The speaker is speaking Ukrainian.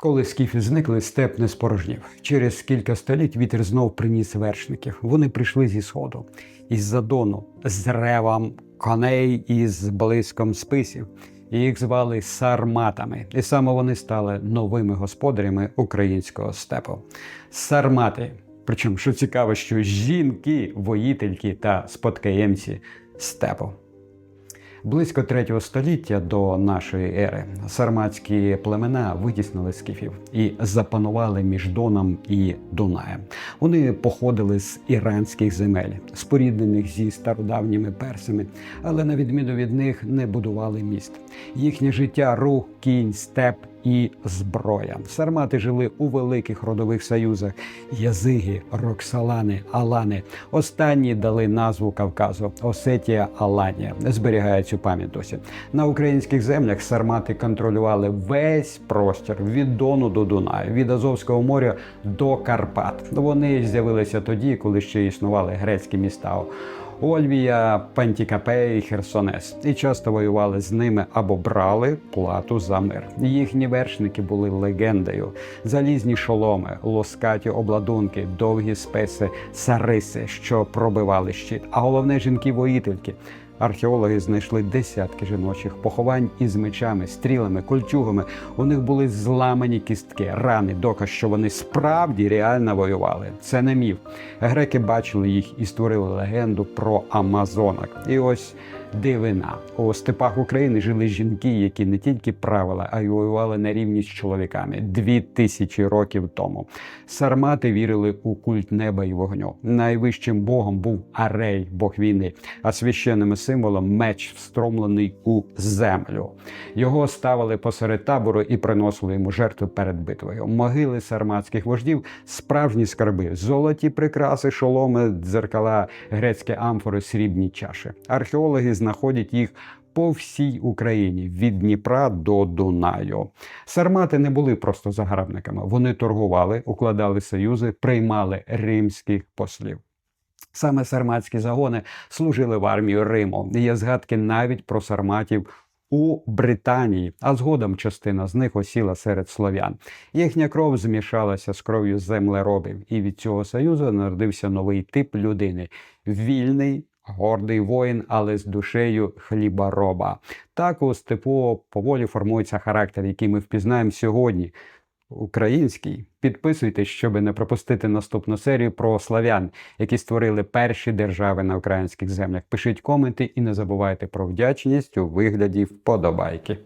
Коли скіфи зникли, степ не спорожнів. Через кілька століть вітер знов приніс вершників. Вони прийшли зі сходу, із-за дону, з ревом коней і з блиском списів. Їх звали сарматами, і саме вони стали новими господарями українського степу. Сармати. Причому, що цікаво, що жінки, воїтельки та спадкоємці степу. Близько третього століття до нашої ери сарматські племена витіснили скіфів і запанували між Доном і Дунаєм. Вони походили з іранських земель, споріднених зі стародавніми персами, але на відміну від них не будували міст. Їхнє життя рух, кінь, степ і зброя. Сармати жили у великих родових союзах: Язиги, Роксалани, Алани. Останні дали назву Кавказу Осетія Аланія. Зберігає цю пам'ять досі. На українських землях сармати контролювали весь простір від Дону до Дунаю, від Азовського моря до Карпат. Вони з'явилися тоді, коли ще існували грецькі міста. Ольвія, Пантікапе Херсонес, і часто воювали з ними або брали плату за мир. Їхні вершники були легендою: залізні шоломи, лоскаті обладунки, довгі списи, сариси, що пробивали щит. А головне жінки-воїтельки. Археологи знайшли десятки жіночих поховань із мечами, стрілами, кольчугами. У них були зламані кістки, рани, доказ, що вони справді реально воювали. Це не міф. Греки бачили їх і створили легенду про Амазонок. І ось дивина. У степах України жили жінки, які не тільки правили, а й воювали на рівні з чоловіками дві тисячі років тому. Сармати вірили у культ неба і вогню. Найвищим богом був Арей, бог війни, а священним символом меч, встромлений у землю. Його ставили посеред табору і приносили йому жертви перед битвою. Могили сарматських вождів справжні скарби, золоті прикраси, шоломи, дзеркала, грецькі амфори, срібні чаші. Археологи знаходять їх. По всій Україні від Дніпра до Дунаю сармати не були просто загарбниками. Вони торгували, укладали союзи, приймали римських послів. Саме сарматські загони служили в армію Риму. Є згадки навіть про сарматів у Британії, а згодом частина з них осіла серед слов'ян. Їхня кров змішалася з кров'ю землеробів, і від цього союзу народився новий тип людини вільний. Гордий воїн, але з душею хлібороба. Так у степу поволі формується характер, який ми впізнаємо сьогодні. Український. Підписуйтесь, щоб не пропустити наступну серію про славян, які створили перші держави на українських землях. Пишіть коменти і не забувайте про вдячність у вигляді вподобайки.